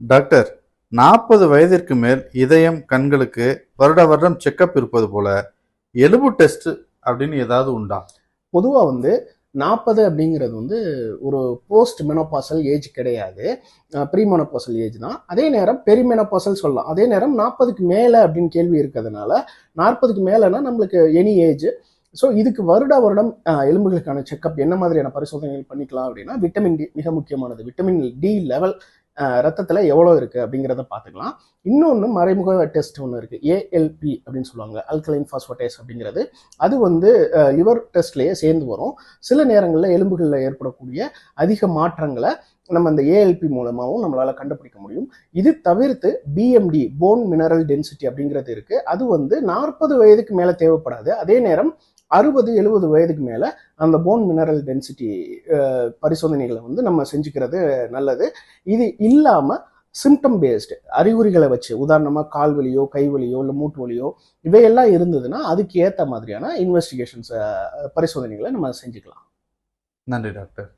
Doctor நாற்பது வயதிற்கு மேல் இதயம் கண்களுக்கு வருட வருடம் செக்கப் இருப்பது போல எலும்பு டெஸ்ட் அப்படின்னு ஏதாவது உண்டா? பொதுவாக வந்து நாற்பது அப்படிங்கிறது வந்து ஒரு போஸ்ட் மெனோபாசல் ஏஜ் கிடையாது. ப்ரீ மெனோபாசல் ஏஜ் தான். அதே நேரம் பெரி மெனோபாசல் சொல்லலாம். அதே நேரம் நாற்பதுக்கு மேலே அப்படின்னு கேள்வி இருக்கிறதுனால நாற்பதுக்கு மேலேனா நம்மளுக்கு எனி ஏஜ் ஸோ இதுக்கு வருட வருடம் எலும்புகளுக்கான செக்கப் என்ன மாதிரியான பரிசோதனைகள் பண்ணிக்கலாம் அப்படின்னா விட்டமின் டி மிக முக்கியமானது. விட்டமின் டி லெவல் ரத்தத்தில் எவ்வளோ இருக்குது அப்படிங்கிறத பார்த்துக்கலாம். இன்னொன்று மறைமுக டெஸ்ட் ஒன்று இருக்குது ஏஎல்பி அப்படின்னு சொல்லுவாங்க. அல்கலைன் ஃபாஸ்போட்டேஸ் அப்படிங்கிறது. அது வந்து லிவர் டெஸ்ட்லேயே சேர்ந்து வரும். சில நேரங்களில் எலும்புகளில் ஏற்படக்கூடிய அதிக மாற்றங்களை நம்ம அந்த ஏஎல்பி மூலமாகவும் நம்மளால் கண்டுபிடிக்க முடியும். இது தவிர்த்து பிஎம்டி போன் மினரல் டென்சிட்டி அப்படிங்கிறது இருக்குது அது வந்து நாற்பது வயதுக்கு மேலே தேவைப்படாது. அதே நேரம் அறுபது எழுபது வயதுக்கு மேலே அந்த போன் மினரல் டென்சிட்டி பரிசோதனைகளை வந்து நம்ம செஞ்சுக்கிறது நல்லது. இது இல்லாமல் சிம்டம் பேஸ்டு அறிகுறிகளை வச்சு உதாரணமாக கால் வலியோ கை வலியோ இல்லை மூட்டு வலியோ இவையெல்லாம் இருந்ததுன்னா அதுக்கு ஏற்ற மாதிரியான இன்வெஸ்டிகேஷன்ஸ் பரிசோதனைகளை நம்ம செஞ்சுக்கலாம். நன்றி டாக்டர்.